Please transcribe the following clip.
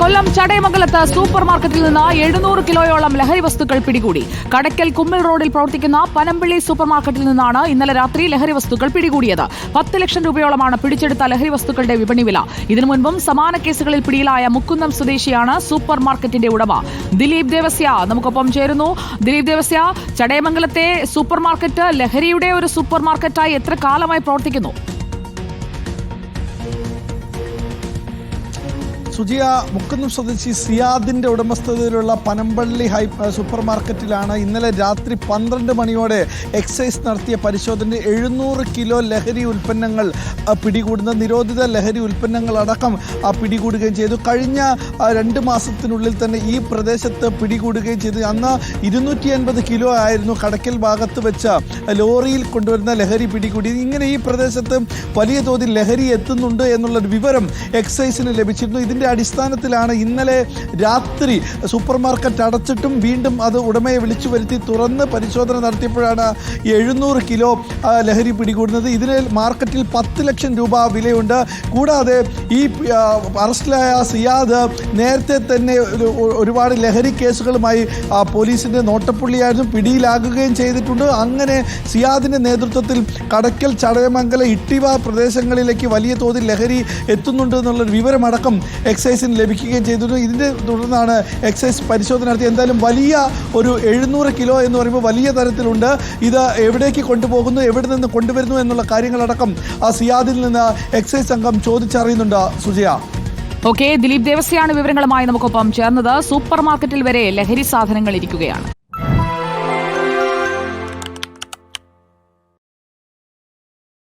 കൊല്ലം ചടയമംഗലത്ത് super മാർക്കറ്റിൽ നിന്ന് എഴുന്നൂറ് കിലോയോളം ലഹരി വസ്തുക്കൾ പിടികൂടി. കടയ്ക്കൽ കുമ്മിൾ റോഡിൽ പ്രവർത്തിക്കുന്ന പനമ്പിള്ളി സൂപ്പർ മാർക്കറ്റിൽ നിന്നാണ് ഇന്നലെ രാത്രി ലഹരി വസ്തുക്കൾ പിടികൂടിയത്. പത്ത് ലക്ഷം രൂപയോളമാണ് പിടിച്ചെടുത്ത ലഹരി വസ്തുക്കളുടെ വിപണി വില. ഇതിനു മുൻപും സമാന കേസുകളിൽ പിടിയിലായ മുക്കുന്നം സ്വദേശിയാണ് സൂപ്പർ മാർക്കറ്റിന്റെ ഉടമ. ദിലീപ് ദേവസ്യ നമുക്കൊപ്പം ചേരുന്നു. ദിലീപ് ദേവസ്യ ചടയമംഗലത്തെ സൂപ്പർ മാർക്കറ്റ് ലഹരിയുടെ ഒരു സൂപ്പർ മാർക്കറ്റായി എത്ര കാലമായി പ്രവർത്തിക്കുന്നു? സുജിയ മുക്കുന്നം സ്വദേശി സിയാദിന്റെ ഉടമസ്ഥതയിലുള്ള പനമ്പള്ളി ഹൈ സൂപ്പർ മാർക്കറ്റിലാണ് ഇന്നലെ രാത്രി പന്ത്രണ്ട് മണിയോടെ എക്സൈസ് നടത്തിയ പരിശോധന എഴുന്നൂറ് കിലോ ലഹരി ഉൽപ്പന്നങ്ങൾ പിടികൂടുന്ന നിരോധിത ലഹരി ഉൽപ്പന്നങ്ങളടക്കം പിടികൂടുകയും ചെയ്തു. കഴിഞ്ഞ രണ്ട് മാസത്തിനുള്ളിൽ തന്നെ ഈ പ്രദേശത്ത് പിടികൂടുകയും ചെയ്തു. അന്ന് ഇരുന്നൂറ്റി അൻപത് കിലോ ആയിരുന്നു കടക്കൽ ഭാഗത്ത് വെച്ച ലോറിയിൽ കൊണ്ടുവരുന്ന ലഹരി പിടികൂടി. ഇങ്ങനെ ഈ പ്രദേശത്ത് വലിയ തോതിൽ ലഹരി എത്തുന്നുണ്ട് എന്നുള്ളൊരു വിവരം എക്സൈസിന് ലഭിച്ചിരുന്നു. ഇതിന്റെ അടിസ്ഥാനത്തിലാണ് ഇന്നലെ രാത്രി സൂപ്പർ മാർക്കറ്റ് അടച്ചിട്ടും വീണ്ടും അത് ഉടമയെ വിളിച്ചു വരുത്തി തുറന്ന് പരിശോധന നടത്തിയപ്പോഴാണ് എഴുന്നൂറ് കിലോ ലഹരി പിടികൂടുന്നത്. ഇതിന് മാർക്കറ്റിൽ പത്ത് ലക്ഷം രൂപ വിലയുണ്ട്. കൂടാതെ ഈ അറസ്റ്റിലായ സിയാദ് നേരത്തെ തന്നെ ഒരുപാട് ലഹരി കേസുകളുമായി പോലീസിന്റെ നോട്ടപ്പുള്ളിയായിരുന്നു പിടിയിലാകുകയും ചെയ്തിട്ടുണ്ട്. അങ്ങനെ സിയാദിന്റെ നേതൃത്വത്തിൽ കടക്കൽ ചടയമംഗല ഇട്ടിവ പ്രദേശങ്ങളിലേക്ക് വലിയ തോതിൽ ലഹരി എത്തുന്നുണ്ട് എന്നുള്ളൊരു വിവരമടക്കം എക്സൈസിന് ലഭിക്കുകയും ചെയ്തിരുന്നു. ഇതിന്റെ തുടർന്നാണ് എക്സൈസ് പരിശോധന നടത്തി. എന്തായാലും വലിയ ഒരു എഴുന്നൂറ് കിലോ എന്ന് പറയുമ്പോൾ വലിയ തരത്തിലുണ്ട്. ഇത് എവിടേക്ക് കൊണ്ടുപോകുന്നു എവിടെ നിന്ന് കൊണ്ടുവരുന്നു എന്നുള്ള കാര്യങ്ങളടക്കം ആ സിയാദിൽ നിന്ന് എക്സൈസ് സംഘം ചോദിച്ചറിയുന്നുണ്ട്. സുജയ. ഓക്കെ ദിലീപ് ദേവസ്യാണ് വിവരങ്ങളുമായി നമുക്കൊപ്പം ചേർന്നത്. സൂപ്പർ മാർക്കറ്റിൽ വരെ ലഹരി സാധനങ്ങൾ ഇരിക്കുകയാണ്.